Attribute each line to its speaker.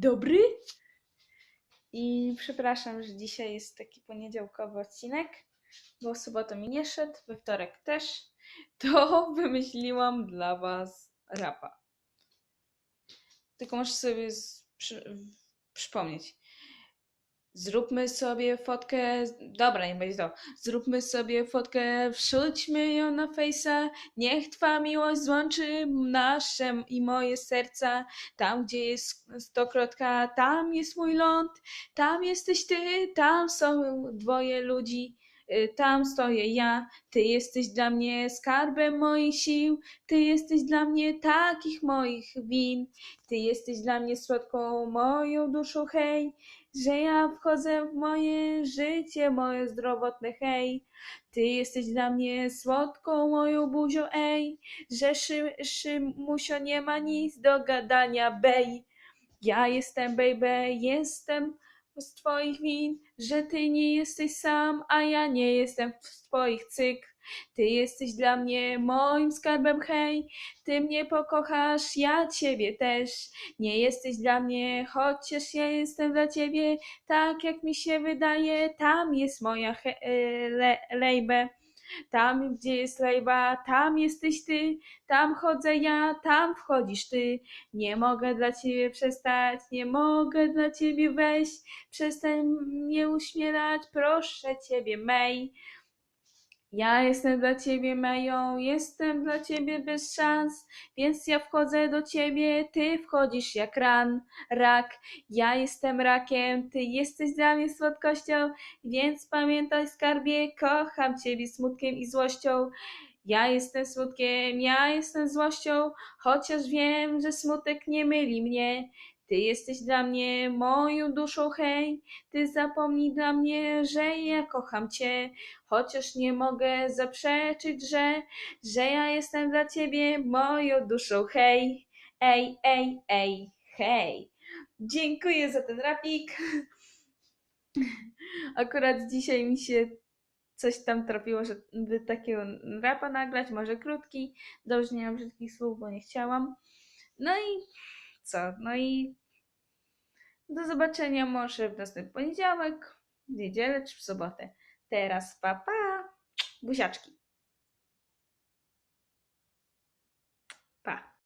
Speaker 1: dobry. I przepraszam, że dzisiaj jest taki poniedziałkowy odcinek, bo sobotę mi nie szedł, we wtorek też. To wymyśliłam dla Was rapa. Tylko muszę sobie przy, przypomnieć. Zróbmy sobie fotkę. Dobra, nie będzie to. Zróbmy sobie fotkę, wrzućmy ją na fejsa. Niech Twa miłość złączy nasze i moje serca. Tam, gdzie jest stokrotka, tam jest mój ląd. Tam jesteś Ty, tam są dwoje ludzi. Y, Tam stoję ja, Ty jesteś dla mnie skarbem moich sił, Ty jesteś dla mnie takich moich win, Ty jesteś dla mnie słodką moją duszą, hej, że ja wchodzę w moje życie, moje zdrowotne, hej. Ty jesteś dla mnie słodką moją buzią, ej, że szy, szymusio nie ma nic do gadania, bej. Ja jestem, baby, jestem z twoich win, że ty nie jesteś sam, a ja nie jestem z twoich cyk. Ty jesteś dla mnie moim skarbem, hej, ty mnie pokochasz, ja ciebie też. Nie jesteś dla mnie, chociaż ja jestem dla ciebie, tak jak mi się wydaje, tam jest moja e, le, lejbę. Tam, gdzie jest lejba, tam jesteś ty, tam chodzę ja, tam wchodzisz ty. Nie mogę dla ciebie przestać, nie mogę dla ciebie wejść. Przestań mnie uśmielać, proszę ciebie, Mej. Ja jestem dla ciebie Meją, jestem dla ciebie bez szans, więc ja wchodzę do ciebie, ty wchodzisz jak ran, rak. Ja jestem rakiem, ty jesteś dla mnie słodkością, więc pamiętaj skarbie, kocham ciebie smutkiem i złością. Ja jestem smutkiem, ja jestem złością, chociaż wiem, że smutek nie myli mnie. Ty jesteś dla mnie moją duszą, hej, ty zapomnij dla mnie, że ja kocham cię, chociaż nie mogę zaprzeczyć, że, że ja jestem dla ciebie moją duszą, hej, ej, ej, ej, hej. Dziękuję za ten rapik. Akurat dzisiaj mi się coś tam trafiło, żeby takiego rapa nagrać, może krótki, dobrze nie mam brzydkich słów, bo nie chciałam. No i co? No i do zobaczenia może w następny poniedziałek, w niedzielę czy w sobotę. Teraz pa pa! Buziaczki.